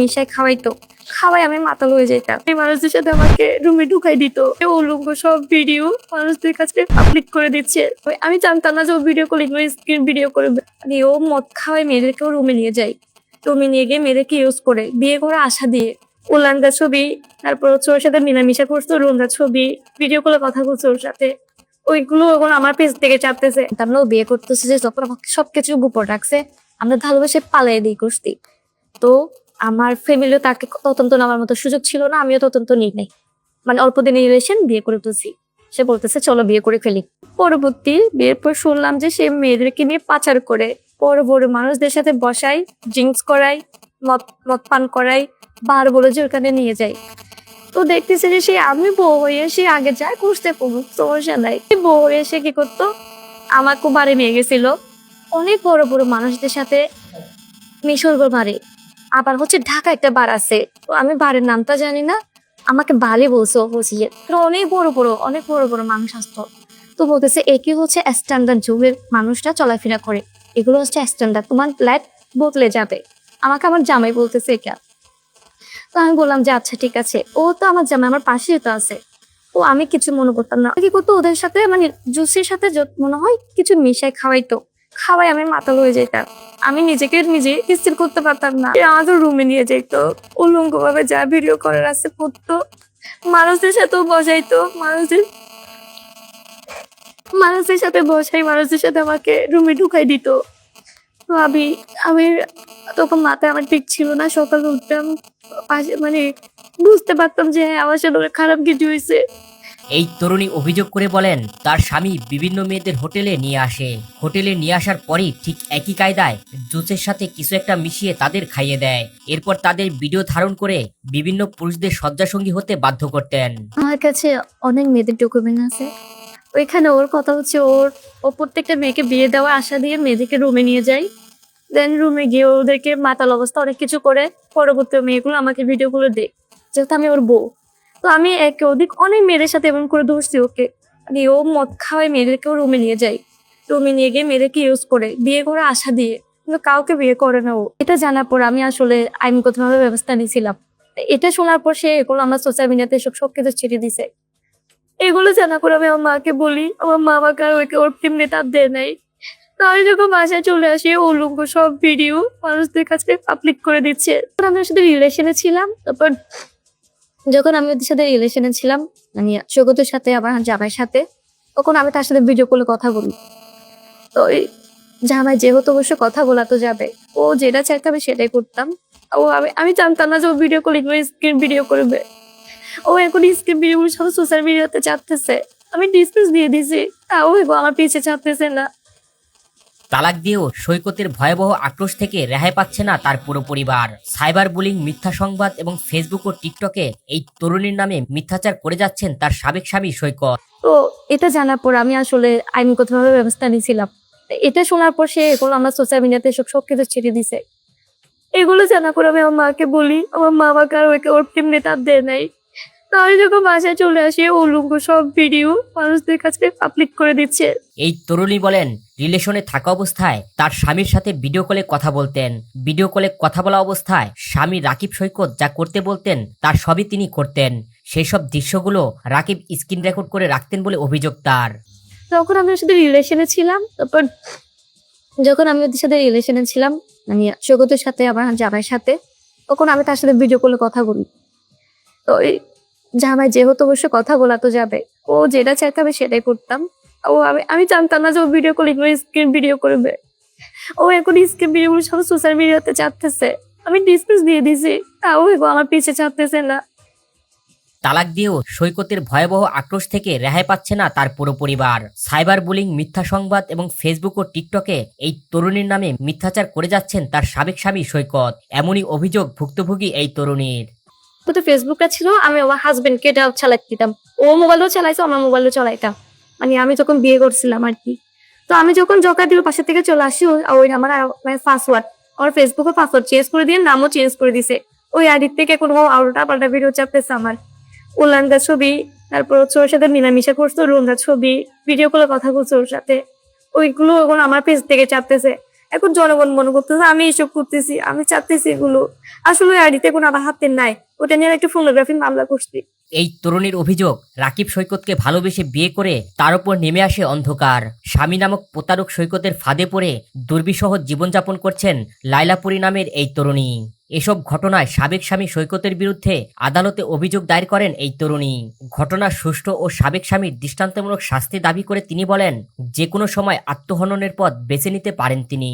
মিশাই খাওয়াইতো খাওয়াই আমি মাতাল হয়ে যেতাম। এই মানুষদের সাথে আমাকে রুমে ঢুকাই দিত। সব ভিডিও মানুষদের কাছে পাবলিক করে দিচ্ছে। আমি জানতাম না যে ও ভিডিও করে স্ক্রিন ভিডিও মানে ও মদ খাওয়াই মেয়েদেরকেও রুমে নিয়ে যায় রুমে নিয়ে গিয়ে মেয়েদেরকে ইউজ করে। বিয়ে করে আশা দিয়ে। উলানগা ছবি, তারপর হচ্ছে ওর সাথে মিলামিশা করতো রুমরা ছবি ভিডিও করে কথা বলছে ওর সাথে। ওইগুলো এখন আমার পেজ থেকে চাপতেছে। আমরা বিয়ে করতেছে যে যখন আমাকে সবকিছু গোপন রাখছে, আমরা ভালোবেসে পালাই দিই করছি তো আমার ফ্যামিলিও তাকে তদন্ত নেওয়ার মতো সুযোগ ছিল না, আমিও তদন্ত নিই নাই। মানে অল্প দিনের রিলেশন বিয়ে করে তুলছি সে বলতেছে, চলো বিয়ে করে ফেলি। পরবর্তী বিয়ের পর শুনলাম যে সে মেয়েদেরকে নিয়ে পাচার করে। বড় বড় মানুষদের সাথে বসাই ড্রিঙ্কস করাই, মদ মদ পান করাই, বার বলে যে ওখানে নিয়ে যায় তো দেখতেছে যে সে, আমি বউ হয়ে সে আগে যায় করতে করুক, সমস্যা নাই। বউ হয়ে সে কি করতো? আমাকে বাড়ি নিয়ে গেছিল। অনেক বড় বড় মানুষদের সাথে মিশর বাড়ি। আবার হচ্ছে ঢাকা একটা বার আছে। তো আমি বারের নামটা জানি না। আমাকে বাড়ি বলছে তো অনেক বড় বড়, অনেক বড় বড় মানুষ আসতো তো বলতেছে একই হচ্ছে? স্ট্যান্ডার্ড যুগের মানুষটা চলাফেরা করে। এগুলো হচ্ছে স্ট্যান্ডার্ড তোমার লাইফ বদলে যাবে। আমাকে আমার জামাই বলতেছে এটা। তো আমি বললাম যে আচ্ছা ঠিক আছে। ও তো আমার জামাই, আমার পাশেই তো আছে। ও, আমি কিছু মনে করতাম না। কি করতো? ওদের সাথে মানে জুসের সাথে মনে হয় কিছু মিশাই খাওয়াইতো। খাওয়াই আমি মাতাল হয়ে যেতাম। আমি নিজেকে নিজে স্থির করতে পারতাম না। আমাদের রুমে নিয়ে যেত। উলঙ্গ ভাবে যা ভিডিও করার আছে করতো। মানুষদের সাথেও বসাইতো। মানুষদের মানুষদের সাথে বসাই মানুষদের সাথে আমাকে রুমে ঢুকাই দিত। তো আমি আমি তখন মাথায় আমার ঠিক ছিল না। সকালে উঠতাম মানে বুঝতে পারতাম যে হ্যাঁ, আমার সাথে খারাপ কিছু হয়েছে। এই তরুণী অভিযোগ করে বলেন, তার স্বামী বিভিন্ন মেয়েদের হোটেলে নিয়ে আসে। হোটেলে নিয়ে আসার পরই ঠিক একই কায়দায় জুসের সাথে কিছু একটা মিশিয়ে তাদের খাইয়ে দেয়। এরপর তাদের ভিডিও ধারণ করে বিভিন্ন পুরুষদের শয্যাসঙ্গী হতে বাধ্য করতেন। আমার কাছে অনেক মেয়েদের ডকুমেন্ট আছে। ওইখানে ওর কথা হচ্ছে, ওর, ও প্রত্যেকটা মেয়েকে বিয়ে দেওয়ার আশা দিয়ে মেয়েদেরকে রুমে নিয়ে যায়। দেন রুমে গিয়ে ওদেরকে মাতাল অবস্থা অনেক কিছু করে। পরবর্তী মেয়েগুলো আমাকে ভিডিওগুলো দেয়। যেহেতু আমি ওর বউ। তো আমি একে অধিক অনেক মেয়েদের সাথে এমন করে ধরছি ওকে। মানে ও মদ খাওয়াই মেয়েদেরকেও রুমে নিয়ে যায়। রুমে নিয়ে গিয়ে মেয়েদেরকে ইউজ করে, বিয়ে করে আশা দিয়ে। কিন্তু কাউকে বিয়ে করে না ও। এটা জানার পর আমি আসলে আইনগতভাবে ব্যবস্থা নিয়েছিলাম। এটা শোনার পর সে এগুলো আমার সোশ্যাল মিডিয়াতে সব সব কিছু ছেড়ে দিছে। এগুলো জানার পর আমি আমার মাকে বলি, আমার মা আমাকে আর ওকে ওর প্রেম নেতা দেয় নাই। তাই যখন বাসায় চলে আসি উলঙ্গ সব ভিডিও মানুষদের কাছে পাবলিক করে দিচ্ছে। আমি ওর সাথে রিলেশনে ছিলাম, তারপর যখন আমি ওদের সাথে রিলেশনে ছিলাম মানে সৈকতের সাথে আবার জামাইয়ের সাথে, তখন আমি তার সাথে ভিডিও কলে কথা বলি। তো ওই জামাই যেহেতু অবশ্য কথা বলা তো যাবে, ও যেটা চাইতে আমি সেটাই করতাম। ও আমি আমি জানতাম না যে ও ভিডিও কলিং করে স্ক্রিন ভিডিও করবে। ও এখন স্ক্রিন ভিডিও সব সোশ্যাল মিডিয়াতে চাপতেছে আমি ডিসপ্লেস দিয়ে দিছি, তাও আমার পিছে চাপতেছে না। তালাক দিয়েও সৈকতের ভয়াবহ আক্রোশ থেকে রেহাই পাচ্ছে না তার পুরো পরিবার। সাইবার বুলিং মিথ্যা সংবাদ এবং ফেসবুক ও টিকটকে এই তরুণীর নামে মিথ্যাচার করে যাচ্ছেন তার সাবেক স্বামী সৈকত। তো এটা জানার পর আমি আসলে আইনগতভাবে ব্যবস্থা নিয়েছিলাম। এটা শোনার পর সে এগুলো আমার সোশ্যাল মিডিয়াতে সব সব কিছু ছেড়ে দিছে। এগুলো জানার পর আমি আমার মাকে বলি আমার মা আমাকে আর ওকে ওর প্রেম নেতা দেয় নাই। তাই যখন বাসায় চলে আসি উলঙ্গ সব ভিডিও মানুষদের কাছে পাবলিক করে দিচ্ছে। এই তরুণী বলেন রিলেশনে থাকা অবস্থায় তার স্বামীর সাথে ভিডিও কলে কথা বলতেন। ভিডিও কলে কথা বলা অবস্থায় স্বামী রাকিব সৈকত যা করতে বলতেন তার সবই তিনি করতেন। সেই সব দৃশ্যগুলো রাকিব স্ক্রিন রেকর্ড করে রাখতেন বলে অভিযোগ তার। তখন আমি সাথে রিলেশনে ছিলাম তারপর যখন আমি ওদের সাথে রিলেশনে ছিলাম মানে সৈকতের সাথে, আমার জামাইয়ের সাথে, তখন আমি তার সাথে ভিডিও কলে কথা বলি। তো ওই জামাই যেহেতু অবশ্য কথা বলা তো যাবে, ও যেটা চাইতে আমি সেটাই করতাম। ও আমি আমি জানতাম না যে ও ভিডিও কলিং করে স্ক্রিন ভিডিও করবে। ও এখন স্ক্রিন ভিডিও সব সোশ্যাল মিডিয়াতে চাপতেছে আমি ডিসপ্লেস দিয়ে দিছি। তাও এগো আমার পিছে চাপতেছে না। তালাক দিয়েও সৈকতের ভয়াবহ আক্রোশ থেকে রেহাই পাচ্ছে না তার পুরো পরিবার। সাইবার বুলিং মিথ্যা সংবাদ এবং ফেসবুক ও টিকটকে এই তরুণীর নামে মিথ্যাচার করে যাচ্ছেন তার সাবেক স্বামী সৈকত। এমনই অভিযোগ ভুক্তভোগী এই তরুণীর। তো তো ফেসবুকটা ছিল আমি আমার হাজবেন্ডকে এটা চালাই দিতাম। ও মোবাইলও চালাইতো আমার মোবাইলও চালাইতাম। মানে আমি যখন বিয়ে করছিলাম আর কি। তো আমি যখন জকা দিল পাশে থেকে চলে আসি ওই আমার পাসওয়ার্ড আমার ফেসবুকে পাসওয়ার্ড চেঞ্জ করে দিয়ে নামও চেঞ্জ করে দিছে। ওই আইডির থেকে কোনো আউটা পাল্টা ভিডিও চাপতেছে আমার। উল্লানগা ছবি, তারপর ওর সাথে মিলামিশা করতো রুমরা ছবি ভিডিও কলে কথা বলছে ওর সাথে। ওইগুলো এখন আমার পেজ থেকে চাপতেছে। এখন জনগণ মনে করতেছে, আমি এসব করতেছি, আমি চাপতেছি এগুলো। আসলে আইডিতে কোনো আমার হাতে নাই। ওটা নিয়ে একটা ফোনোগ্রাফি মামলা করছি। এই তরুণীর অভিযোগ, রাকিব সৈকতকে ভালোবেসে বিয়ে করে তার উপর নেমে আসে অন্ধকার। স্বামী নামক প্রতারক সৈকতের ফাঁদে পড়ে দুর্বিসহ জীবনযাপন করছেন লাইলাপুরী নামের এই তরুণী। এসব ঘটনায় সাবেক স্বামী সৈকতের বিরুদ্ধে আদালতে অভিযোগ দায়ের করেন এই তরুণী। ঘটনার সুষ্ঠু ও সাবেক স্বামীর দৃষ্টান্তমূলক শাস্তি দাবি করে তিনি বলেন, যে কোনো সময় আত্মহননের পথ বেছে নিতে পারেন তিনি।